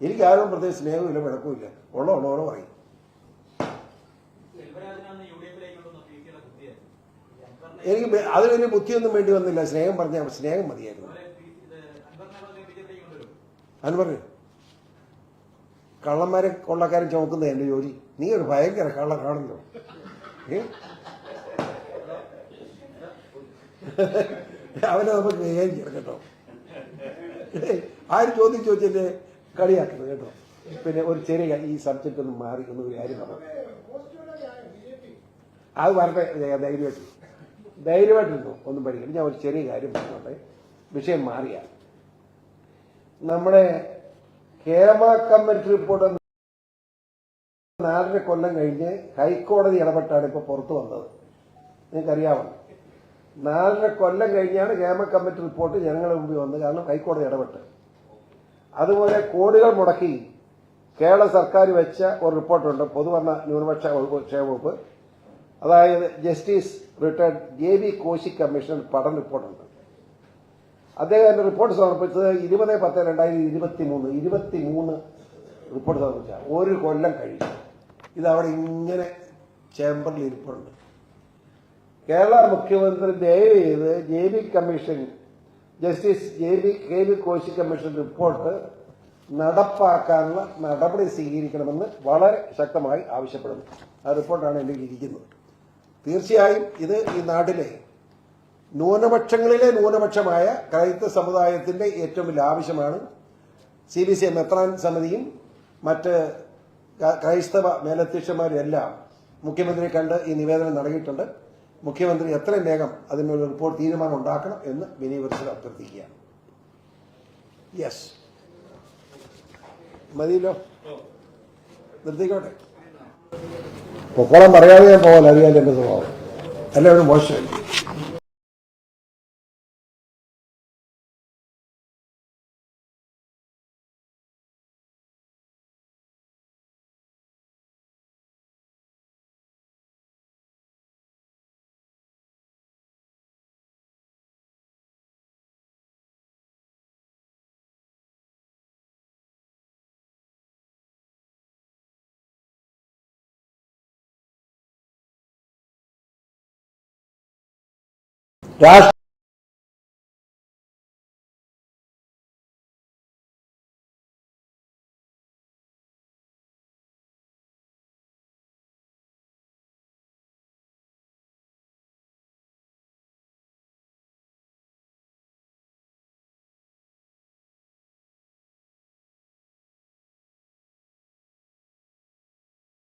എനിക്ക് ആരും പ്രത്യേകിച്ച് സ്നേഹമില്ല വിളക്കുമില്ല ഉള്ള ഉള്ളവരോ പറയും. എനിക്ക് ബെ- അത് വലിയ ബുദ്ധിയൊന്നും വേണ്ടി വന്നില്ല. സ്നേഹം പറഞ്ഞ സ്നേഹം മതിയായിരുന്നു. അതുപോലെ പി- ഇത് അൻവറിനെ പറഞ്ഞ ബി ജെ പിയിലേക്ക് കൊണ്ടുവരും അനു പറഞ്ഞു കള്ളന്മാരെ കൊള്ളക്കാരൻ ചുമക്കുന്ന എന്റെ ജോലി. നീ ഒരു ഭയങ്കര കള്ളക്കാണല്ലോ? അവനെ നമുക്ക് വിചാരിക്കണം കേട്ടോ. ആര് ചോദ്യം ചോദിച്ചെന്നെ കളിയാക്കുന്നത് കേട്ടോ. പിന്നെ ഒരു ചെറിയ ഈ സബ്ജക്റ്റ് ഒന്ന് മാറി ഒന്ന് ഒരു കാര്യം പറഞ്ഞു അത് വരട്ടെ ധൈര്യമായിട്ട്. ധൈര്യമായിട്ടിരുന്നു ഒന്നും പഠിക്കണം ഞാൻ ഒരു ചെറിയ കാര്യം പറഞ്ഞോട്ടെ. വിഷയം മാറിയ. നമ്മുടെ കേരള കമ്മിറ്റി റിപ്പോർട്ട് നാലര കൊല്ലം കഴിഞ്ഞ് ഹൈക്കോടതി ഇടപെട്ടാണ് ഇപ്പൊ പുറത്തു വന്നത്. നിങ്ങൾക്കറിയാമോ നാലര കൊല്ലം കഴിഞ്ഞാണ് കേരള കമ്മിറ്റി റിപ്പോർട്ട് ജനങ്ങളുടെ മുമ്പിൽ വന്നത്. കാരണം ഹൈക്കോടതി ഇടപെട്ട്. അതുപോലെ കോടികൾ മുടക്കി കേരള സർക്കാർ വെച്ച ഒരു റിപ്പോർട്ടുണ്ട് പൊതുവർണ ന്യൂനപക്ഷ ക്ഷേമവകുപ്പ് ക്ഷേമ വകുപ്പ്. അതായത് justice retired J B Koshy commission പഠന റിപ്പോർട്ടുണ്ട്. അദ്ദേഹം എന്റെ റിപ്പോർട്ട് സമർപ്പിച്ചത് ഇരുപത് പത്ത് രണ്ടായിരത്തി ഇരുപത്തി മൂന്ന് ഇരുപത്തി മൂന്ന് റിപ്പോർട്ട് സമർപ്പിച്ച ഒരു കൊല്ലം കഴിഞ്ഞു. ഇതവിടെ ഇങ്ങനെ ചേംബറിൽ ഇരിപ്പുണ്ട്. കേരള മുഖ്യമന്ത്രി ദയവ് ചെയ്ത് J B commission justice J B K B Koshy commission report നടപ്പാക്കാനുള്ള നടപടി സ്വീകരിക്കണമെന്ന് വളരെ ശക്തമായി ആവശ്യപ്പെടുന്നു. ആ റിപ്പോർട്ടാണ് എന്റെ ഇരിക്കുന്നത് തീർച്ചയായും ഇത് ഈ നാട്ടിലെ ന്യൂനപക്ഷങ്ങളിലെ ന്യൂനപക്ഷമായ ക്രൈസ്തവ സമുദായത്തിന്റെ ഏറ്റവും വലിയ ആവശ്യമാണ്. സി ബി സി മെത്രാൻ സമിതിയും മറ്റ് ക്രൈസ്തവ മേലധ്യക്ഷന്മാരും എല്ലാം മുഖ്യമന്ത്രിയെ കണ്ട് ഈ നിവേദനം നൽകിയിട്ടുണ്ട് മുഖ്യമന്ത്രി എത്രയും വേഗം അതിനൊരു റിപ്പോർട്ട് തീരുമാനം ഉണ്ടാക്കണം എന്ന് വിനീവർസിൽ അഭ്യർത്ഥിക്കുകയാണ്. യെസ് മതിയല്ലോ. നിർത്തിക്കോട്ടെ. പൊക്കോളം പറയാതെ ഞാൻ പോകാൻ അറിയാൻ എന്റെ സ്വഭാവം. എല്ലാവരും മോശമല്ലേ? Gracias.